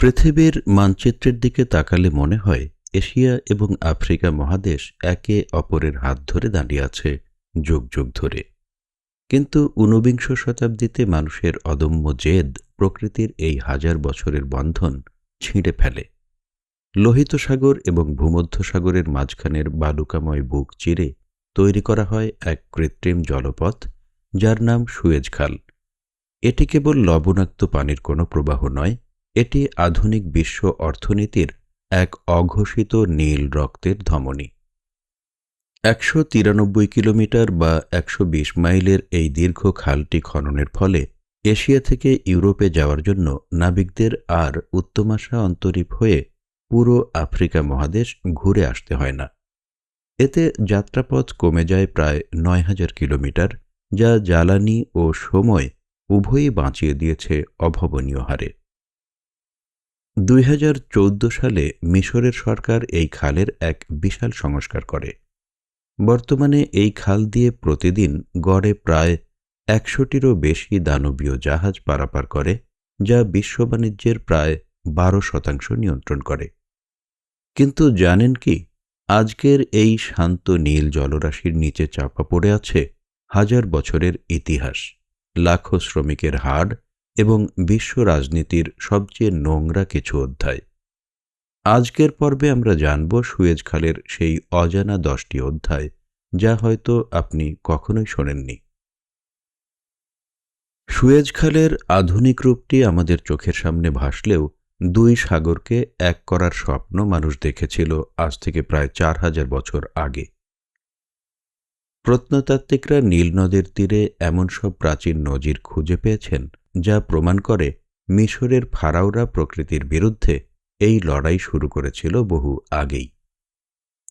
পৃথিবীর মানচিত্রের দিকে তাকালে মনে হয় এশিয়া এবং আফ্রিকা মহাদেশ একে অপরের হাত ধরে দাঁড়িয়ে আছে যুগ যুগ ধরে। কিন্তু ঊনবিংশ শতাব্দীতে মানুষের অদম্য জেদ প্রকৃতির এই হাজার বছরের বন্ধন ছিঁড়ে ফেলে। লোহিত সাগর এবং ভূমধ্যসাগরের মাঝখানের বালুকাময় বুক চিরে তৈরি করা হয় এক কৃত্রিম জলপথ, যার নাম সুয়েজ খাল। এটি কেবল লবণাক্ত পানির কোনো প্রবাহ নয় এটি আধুনিক বিশ্ব অর্থনীতির এক অঘোষিত নীল রক্তের ধমনী। একশো তিরানব্বই কিলোমিটার বা একশো বিশ মাইলের এই দীর্ঘ খালটি খননের ফলে এশিয়া থেকে ইউরোপে যাওয়ার জন্য নাবিকদের আর উত্তমাশা অন্তরীপ হয়ে পুরো আফ্রিকা মহাদেশ ঘুরে আসতে হয় না। এতে যাত্রাপথ কমে যায় প্রায় নয় হাজার কিলোমিটার, যা জ্বালানি ও সময় উভয়ই বাঁচিয়ে দিয়েছে অভাবনীয় হারে। দুই হাজার চৌদ্দ সালে মিশরের সরকার এই খালের এক বিশাল সংস্কার করে। বর্তমানে এই খাল দিয়ে প্রতিদিন গড়ে প্রায় একশোটিরও বেশি দানবীয় জাহাজ পারাপার করে, যা বিশ্ব বাণিজ্যের প্রায় বারো শতাংশ নিয়ন্ত্রণ করে। কিন্তু জানেন কি, আজকের এই শান্ত নীল জলরাশির নিচে চাপা পড়ে আছে হাজার বছরের ইতিহাস। লাখো শ্রমিকের হাড় এবং বিশ্ব রাজনীতির সবচেয়ে নোংরা কিছু অধ্যায়। আজকের পর্বে আমরা জানব সুয়েজ খালের সেই অজানা দশটি অধ্যায়, যা হয়তো আপনি কখনোই শোনেননি। সুয়েজ খালের আধুনিক রূপটি আমাদের চোখের সামনে ভাসলেও দুই সাগরকে এক করার স্বপ্ন মানুষ দেখেছিল আজ থেকে প্রায় চার হাজার বছর আগে। প্রত্নতাত্ত্বিকরা নীল নদের তীরে এমন সব প্রাচীন নজির খুঁজে পেয়েছেন যা প্রমাণ করে মিশরের ফারাওরা প্রকৃতির বিরুদ্ধে এই লড়াই শুরু করেছিল বহু আগেই।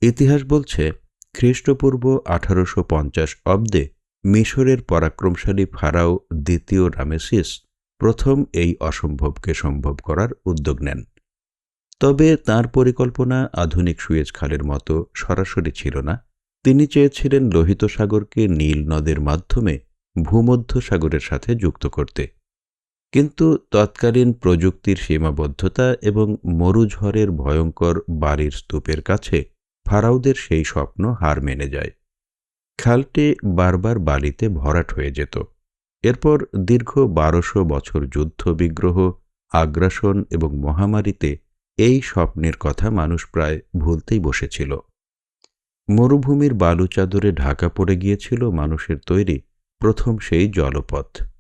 ইতিহাস বলছে, খ্রিস্টপূর্ব আঠারোশো পঞ্চাশ অব্দে মিশরের পরাক্রমশালী ফারাও দ্বিতীয় রামেসিস প্রথম এই অসম্ভবকে সম্ভব করার উদ্যোগ নেন। তবে তার পরিকল্পনা আধুনিক সুয়েজ খালের মতো সরাসরি ছিল না। তিনি চেয়েছিলেন লোহিত সাগরকে নীল নদের মাধ্যমে ভূমধ্য সাগরের সাথে যুক্ত করতে। কিন্তু তৎকালীন প্রযুক্তির সীমাবদ্ধতা এবং মরুঝড়ের ভয়ঙ্কর বাড়ির স্তূপের কাছে ফারাউদের সেই স্বপ্ন হার মেনে যায়। খালটি বারবার বালিতে ভরাট হয়ে যেত। এরপর দীর্ঘ বারোশো বছর যুদ্ধ বিগ্রহ, আগ্রাসন এবং মহামারীতে এই স্বপ্নের কথা মানুষ প্রায় ভুলতেই বসেছিল। মরুভূমির বালু চাদরে ঢাকা পড়ে গিয়েছিল মানুষের তৈরি প্রথম সেই জলপথ।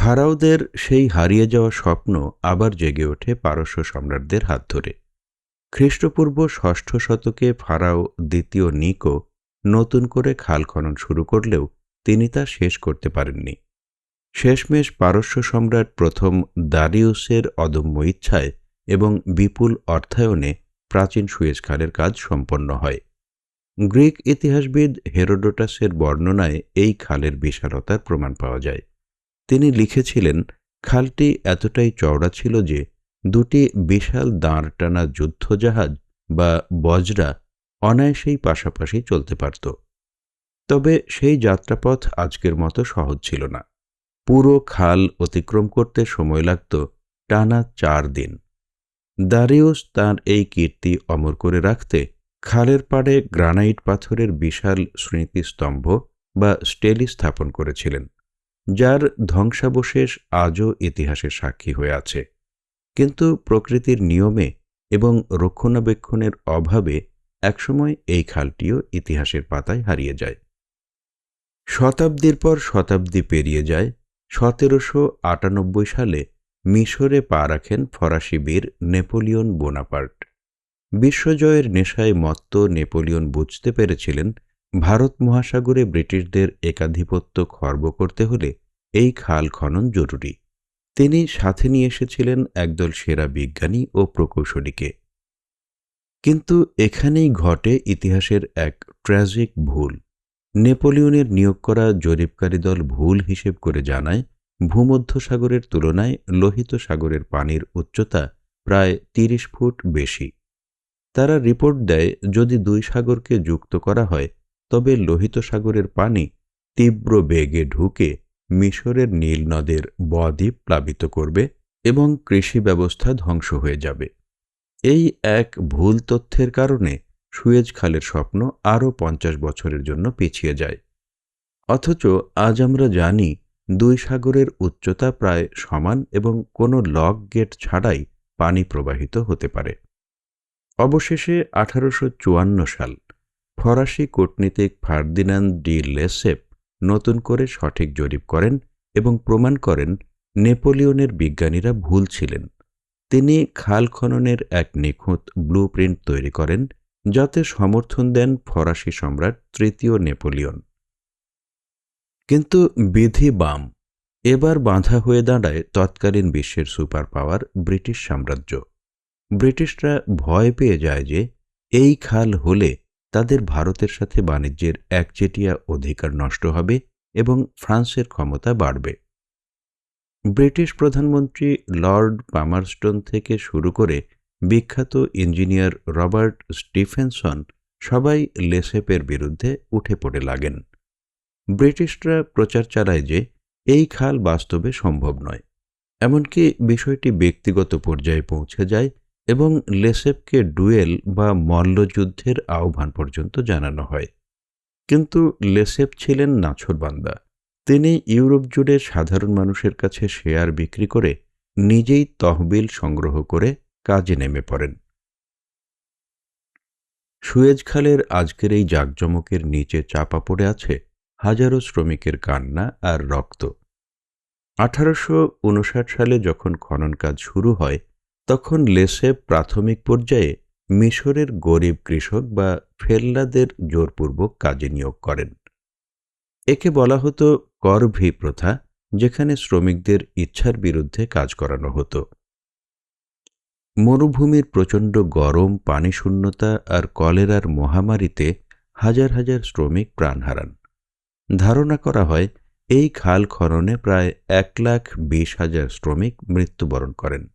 ফারাওদের সেই হারিয়ে যাওয়া স্বপ্ন আবার জেগে ওঠে পারস্য সম্রাটদের হাত ধরে। খ্রিস্টপূর্ব ষষ্ঠ শতকে ফারাও দ্বিতীয় নিকো নতুন করে খাল খনন শুরু করলেও তিনি তা শেষ করতে পারেননি। শেষমেশ পারস্য সম্রাট প্রথম দারিউসের অদম্য ইচ্ছায় এবং বিপুল অর্থায়নে প্রাচীন সুয়েজ খালের কাজ সম্পন্ন হয়। গ্রিক ইতিহাসবিদ হেরোডোটাসের বর্ণনায় এই খালের বিশালতার প্রমাণ পাওয়া যায়। তিনি লিখেছিলেন, খালটি এতটাই চওড়া ছিল যে দুটি বিশাল দাঁড় টানা যুদ্ধজাহাজ বা বজরা অনায়াসেই পাশাপাশি চলতে পারত। তবে সেই যাত্রাপথ আজকের মতো সহজ ছিল না। পুরো খাল অতিক্রম করতে সময় লাগত টানা চার দিন। দারিউস তার এই কীর্তি অমর করে রাখতে খালের পাড়ে গ্রানাইট পাথরের বিশাল স্মৃতিস্তম্ভ বা স্টেলি স্থাপন করেছিলেন। যার ধ্বংসাবশেষ আজও ইতিহাসের সাক্ষী হয়ে আছে। কিন্তু প্রকৃতির নিয়মে এবং রক্ষণাবেক্ষণের অভাবে একসময় এই খালটিও ইতিহাসের পাতায় হারিয়ে যায়। শতাব্দীর পর শতাব্দী পেরিয়ে যায়। সতেরোশো আটানব্বই সালে মিশরে পা রাখেন ফরাসি বীর নেপোলিয়ন বোনাপার্ট। বিশ্বজয়ের নেশায় মত্ত নেপোলিয়ন বুঝতে পেরেছিলেন ভারত মহাসাগরে ব্রিটিশদের একাধিপত্য খর্ব করতে হলে এই খাল খনন জরুরি। তিনি সাথে নিয়ে এসেছিলেন একদল সেরা বিজ্ঞানী ও প্রকৌশলীকে। কিন্তু এখানেই ঘটে ইতিহাসের এক ট্র্যাজিক ভুল। নেপোলিয়নের নিয়োগ করা জরিপকারী দল ভুল হিসেব করে জানায় ভূমধ্য সাগরের তুলনায় লোহিত সাগরের পানির উচ্চতা প্রায় তিরিশ ফুট বেশি। তারা রিপোর্ট দেয়, যদি দুই সাগরকে যুক্ত করা হয় তবে লোহিত সাগরের পানি তীব্র বেগে ঢুকে মিশরের নীল নদের বদ্বীপ প্লাবিত করবে এবং কৃষি ব্যবস্থা ধ্বংস হয়ে যাবে। এই এক ভুল তথ্যের কারণে সুয়েজ খালের স্বপ্ন আরও পঞ্চাশ বছরের জন্য পিছিয়ে যায়। অথচ আজ আমরা জানি দুই সাগরের উচ্চতা প্রায় সমান এবং কোনো লক গেট ছাড়াই পানি প্রবাহিত হতে পারে। অবশেষে আঠারোশো চুয়ান্ন সাল ফরাসি কূটনীতিক ফার্দিনান্দ ডি লেসেপ নতুন করে সঠিক জরিপ করেন এবং প্রমাণ করেন নেপোলিয়নের বিজ্ঞানীরা ভুল ছিলেন। তিনি খাল খননের এক নিখুঁত ব্লু তৈরি করেন, যাতে সমর্থন দেন ফরাসি সম্রাট তৃতীয় নেপোলিয়ন। কিন্তু বিধি বাম, এবার বাঁধা হয়ে দাঁড়ায় তৎকালীন বিশ্বের সুপার পাওয়ার ব্রিটিশ সাম্রাজ্য। ব্রিটিশরা ভয় পেয়ে যায় যে, এই খাল হলে তাদের ভারতের সাথে বাণিজ্যের একচেটিয়া অধিকার নষ্ট হবে এবং ফ্রান্সের ক্ষমতা বাড়বে। ব্রিটিশ প্রধানমন্ত্রী লর্ড পামারস্টোন থেকে শুরু করে বিখ্যাত ইঞ্জিনিয়ার রবার্ট স্টিফেনসন সবাই লেসেপের বিরুদ্ধে উঠে পড়ে লাগেন। ব্রিটিশরা প্রচার চালায় যে এই খাল বাস্তবে সম্ভব নয়, এমনকি বিষয়টি ব্যক্তিগত পর্যায়ে পৌঁছে যায় এবং লেসেপকে ডুয়েল বা মল্লযুদ্ধের আহ্বান পর্যন্ত জানানো হয়। কিন্তু লেসেপ ছিলেন নাছরবান্দা তিনি ইউরোপ জুড়ে সাধারণ মানুষের কাছে শেয়ার বিক্রি করে নিজেই তহবিল সংগ্রহ করে কাজে নেমে পড়েন। সুয়েজ খালের আজকের এই জাকজমকের নিচে চাপা পড়ে আছে হাজারো শ্রমিকের কান্না আর রক্ত। আঠারোশ উনষাট সালে যখন খনন কাজ শুরু হয় তখন লেসে প্রাথমিক পর্যায়ে মিশরের গরিব কৃষক বা ফেল্লাদের জোরপূর্বক কাজে নিয়োগ করেন। একে বলা হতো করভি প্রথা, যেখানে শ্রমিকদের ইচ্ছার বিরুদ্ধে কাজ করানো হতো। মরুভূমির প্রচণ্ড গরম পানি শূন্যতা আর কলেরার মহামারীতে হাজার হাজার শ্রমিক প্রাণ হারান। ধারণা করা হয়, এই খাল খননে প্রায় এক লাখ বিশ হাজার শ্রমিক মৃত্যুবরণ করেন।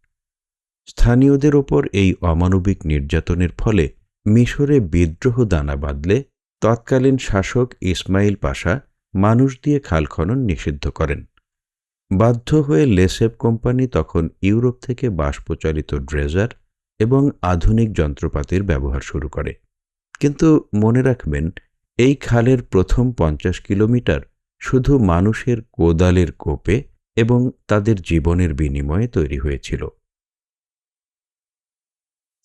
স্থানীয়দের ওপর এই অমানবিক নির্যাতনের ফলে মিশরে বিদ্রোহ দানা বাঁধলে তৎকালীন শাসক ইসমাইল পাশা মানুষ দিয়ে খাল খনন নিষিদ্ধ করেন। বাধ্য হয়ে লেসেপ কোম্পানি তখন ইউরোপ থেকে বাষ্পচালিত ড্রেজার এবং আধুনিক যন্ত্রপাতির ব্যবহার শুরু করে। কিন্তু মনে রাখবেন, এই খালের প্রথম পঞ্চাশ কিলোমিটার শুধু মানুষের কোদালের কোপে এবং তাদের জীবনের বিনিময়ে তৈরি হয়েছিল।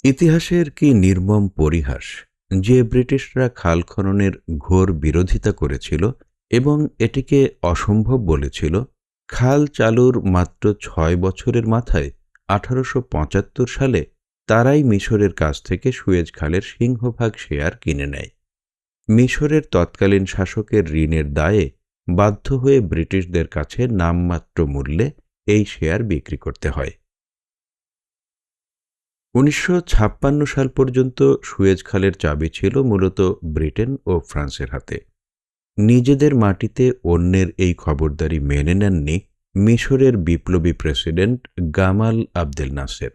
ইতিহাসের কি নির্মম পরিহাস যে ব্রিটিশরা খাল খননের ঘোর বিরোধিতা করেছিল এবং এটিকে অসম্ভব বলেছিল, খাল চালুর মাত্র ছয় বছরের মাথায় আঠারোশো পঁচাত্তর সালে তারাই মিশরের কাছ থেকে সুয়েজ খালের সিংহভাগ শেয়ার কিনে নেয়। মিশরের তৎকালীন শাসকের ঋণের দায়ে বাধ্য হয়ে ব্রিটিশদের কাছে নামমাত্র মূল্যে এই শেয়ার বিক্রি করতে হয়। উনিশশো ছাপ্পান্ন সাল পর্যন্ত সুয়েজ খালের চাবি ছিল মূলত ব্রিটেন ও ফ্রান্সের হাতে। নিজেদের মাটিতে অন্যের এই খবরদারি মেনে নেননি মিশরের বিপ্লবী প্রেসিডেন্ট গামাল আবদেল নাসের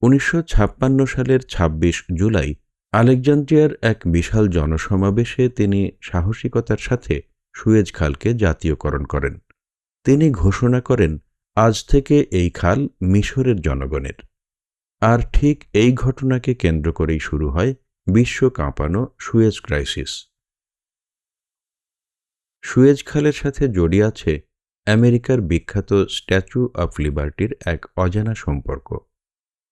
উনিশশো ছাপ্পান্ন সালের ২৬ জুলাই আলেকজান্দ্রিয়ার এক বিশাল জনসমাবেশে তিনি সাহসিকতার সাথে সুয়েজ খালকে জাতীয়করণ করেন। তিনি ঘোষণা করেন আজ থেকে এই খাল মিশরের জনগণের। আর ঠিক এই ঘটনাকে কেন্দ্র করেই শুরু হয় বিশ্ব কাঁপানো সুয়েজ ক্রাইসিস। সুয়েজ খালের সাথে জড়িয়ে আছে আমেরিকার বিখ্যাত স্ট্যাচু অফ লিবার্টির এক অজানা সম্পর্ক।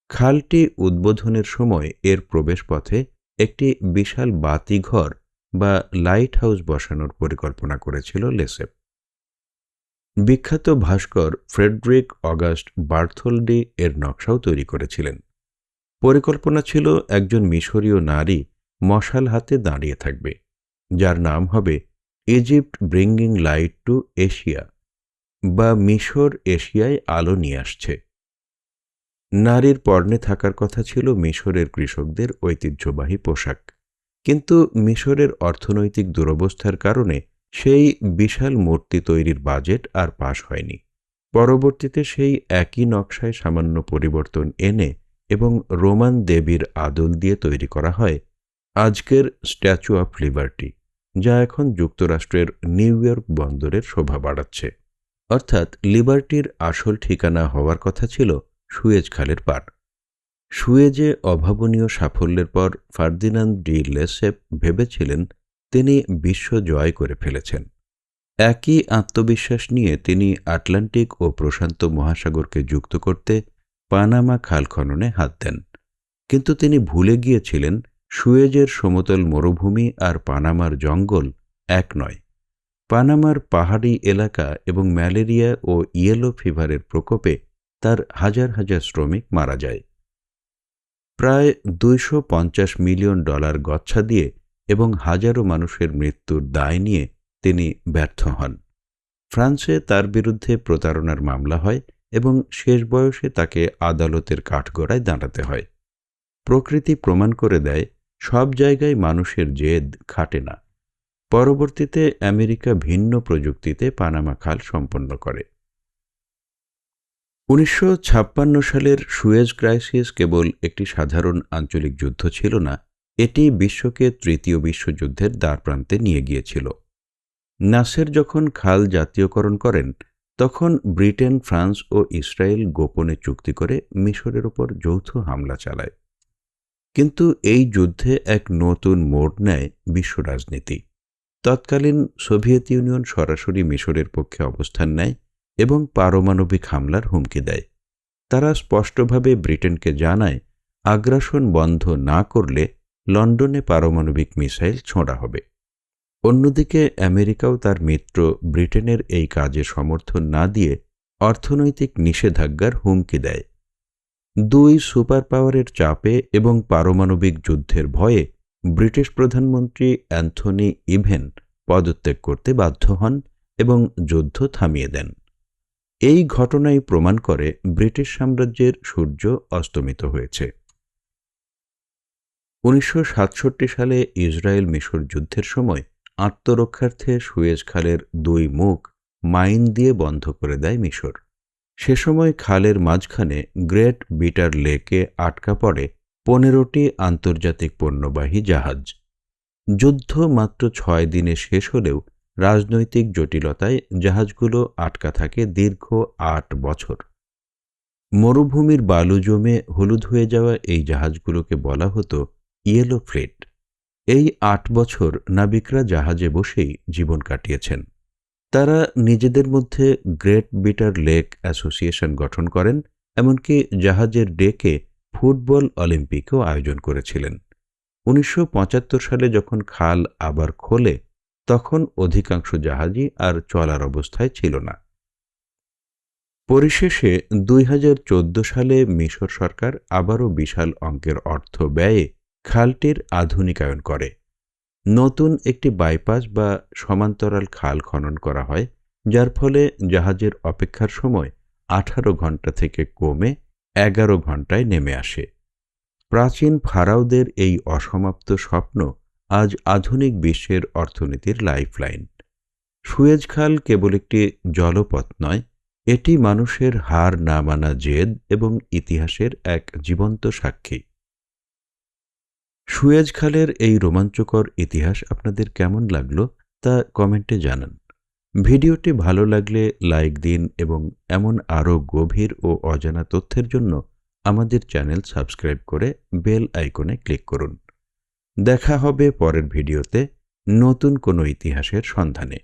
খালটি উদ্বোধনের সময় এর প্রবেশপথে একটি বিশাল বাতিঘর বা লাইট হাউস বসানোর পরিকল্পনা করেছিল লেসেপ। বিখ্যাত ভাস্কর ফ্রেডরিক অগাস্ট বার্থোলডি এর নকশাও তৈরি করেছিলেন। পরিকল্পনা ছিল একজন মিশরীয় নারী মশাল হাতে দাঁড়িয়ে থাকবে, যার নাম হবে Egypt bringing light to Asia বা মিশর এশিয়ায় আলো নিয়ে আসছে। নারীর পর্ণে থাকার কথা ছিল মিশরের কৃষকদের ঐতিহ্যবাহী পোশাক, কিন্তু মিশরের অর্থনৈতিক দুরবস্থার কারণে সেই বিশাল মূর্তি তৈরির বাজেট আর পাশ হয়নি। পরবর্তীতে সেই একই নকশায় সামান্য পরিবর্তন এনে এবং রোমান দেবীর আদল দিয়ে তৈরি করা হয় আজকের স্ট্যাচু অফ লিবার্টি, যা এখন যুক্তরাষ্ট্রের নিউ ইয়র্ক বন্দরের শোভা বাড়াচ্ছে। অর্থাৎ লিবার্টির আসল ঠিকানা হওয়ার কথা ছিল সুয়েজ খালের পার। সুয়েজে অভাবনীয় সাফল্যের পর ফার্দিনান্দ ডি লেসেপ ভেবেছিলেন তিনি বিশ্ব জয় করে ফেলেছেন। একই আত্মবিশ্বাস নিয়ে তিনি আটলান্টিক ও প্রশান্ত মহাসাগরকে যুক্ত করতে পানামা খাল খননে হাত দেন। কিন্তু তিনি ভুলে গিয়েছিলেন সুয়েজের সমতল মরুভূমি আর পানামার জঙ্গল এক নয়। পানামার পাহাড়ি এলাকা এবং ম্যালেরিয়া ও ইয়েলো ফিভারের প্রকোপে তার হাজার হাজার শ্রমিক মারা যায়। প্রায় দুইশ পঞ্চাশ মিলিয়ন ডলার গচ্ছা দিয়ে এবং হাজারো মানুষের মৃত্যুর দায় নিয়ে তিনি ব্যর্থ হন। ফ্রান্সে তার বিরুদ্ধে প্রতারণার মামলা হয় এবং শেষ বয়সে তাকে আদালতের কাঠগড়ায় দাঁড়াতে হয়। প্রকৃতি প্রমাণ করে দেয়, সব জায়গায় মানুষের জেদ খাটে না। পরবর্তীতে আমেরিকা ভিন্ন প্রযুক্তিতে পানামা খাল সম্পন্ন করে। উনিশশো ছাপ্পান্ন সালের সুয়েজ ক্রাইসিস কেবল একটি সাধারণ আঞ্চলিক যুদ্ধ ছিল না এটি বিশ্বকে তৃতীয় বিশ্বযুদ্ধের দ্বারপ্রান্তে নিয়ে গিয়েছিল। নাসের যখন খাল জাতীয়করণ করেন, তখন ব্রিটেন, ফ্রান্স ও ইসরায়েল গোপনে চুক্তি করে মিশরের ওপর যৌথ হামলা চালায়। কিন্তু এই যুদ্ধে এক নতুন মোড় নেয় বিশ্ব রাজনীতি। তৎকালীন সোভিয়েত ইউনিয়ন সরাসরি মিশরের পক্ষে অবস্থান নেয় এবং পারমাণবিক হামলার হুমকি দেয়। তারা স্পষ্টভাবে ব্রিটেনকে জানায়, আগ্রাসন বন্ধ না করলে লন্ডনে পারমাণবিক মিসাইল ছোঁড়া হবে। অন্যদিকে আমেরিকাও তার মিত্র ব্রিটেনের এই কাজে সমর্থন না দিয়ে অর্থনৈতিক নিষেধাজ্ঞার হুমকি দেয়। দুই সুপার পাওয়ারের চাপে এবং পারমাণবিক যুদ্ধের ভয়ে ব্রিটিশ প্রধানমন্ত্রী অ্যান্থনি ইভেন পদত্যাগ করতে বাধ্য হন এবং যুদ্ধ থামিয়ে দেন। এই ঘটনাই প্রমাণ করে ব্রিটিশ সাম্রাজ্যের সূর্য অস্তমিত হয়েছে। উনিশশো সাতষট্টি সালে ইসরায়েল মিশর যুদ্ধের সময় আত্মরক্ষার্থে সুয়েজ খালের দুই মুখ মাইন দিয়ে বন্ধ করে দেয় মিশর। সে সময় খালের মাঝখানে গ্রেট বিটার লেকে আটকা পড়ে পনেরোটি আন্তর্জাতিক পণ্যবাহী জাহাজ। যুদ্ধ মাত্র ছয় দিনে শেষ হলেও রাজনৈতিক জটিলতায় জাহাজগুলো আটকা থাকে দীর্ঘ আট বছর। মরুভূমির বালু জমে হলুদ হয়ে যাওয়া এই জাহাজগুলোকে বলা হতো ইয়েলো ফ্লেট এই আট বছর নাবিকরা জাহাজে বসেই জীবন কাটিয়েছেন। তারা নিজেদের মধ্যে গ্রেট বিটার লেক অ্যাসোসিয়েশন গঠন করেন, এমনকি জাহাজের ডেকে ফুটবল অলিম্পিকও আয়োজন করেছিলেন। উনিশশো পঁচাত্তর সালে যখন খাল আবার খোলে, তখন অধিকাংশ জাহাজই আর চলার অবস্থায় ছিল না। পরিশেষে দুই হাজার চোদ্দ সালে মিশর সরকার আবারও বিশাল অঙ্কের অর্থ ব্যয়ে খালটির আধুনিকায়ন করে। নতুন একটি বাইপাস বা সমান্তরাল খাল খনন করা হয়, যার ফলে জাহাজের অপেক্ষার সময় আঠারো ঘণ্টা থেকে কমে এগারো ঘন্টায় নেমে আসে। প্রাচীন ফারাওদের এই অসমাপ্ত স্বপ্ন আজ আধুনিক বিশ্বের অর্থনীতির লাইফলাইন। সুয়েজ খাল কেবল একটি জলপথ নয়, এটি মানুষের হার না মানা জেদ এবং ইতিহাসের এক জীবন্ত সাক্ষী। সুয়েজ খালের এই রোমাঞ্চকর ইতিহাস আপনাদের কেমন লাগল তা কমেন্টে জানান। ভিডিওটি ভালো লাগলে লাইক দিন এবং এমন আরও গভীর ও অজানা তথ্যের জন্য আমাদের চ্যানেল সাবস্ক্রাইব করে বেল আইকনে ক্লিক করুন। দেখা হবে পরের ভিডিওতে নতুন কোনো ইতিহাসের সন্ধানে।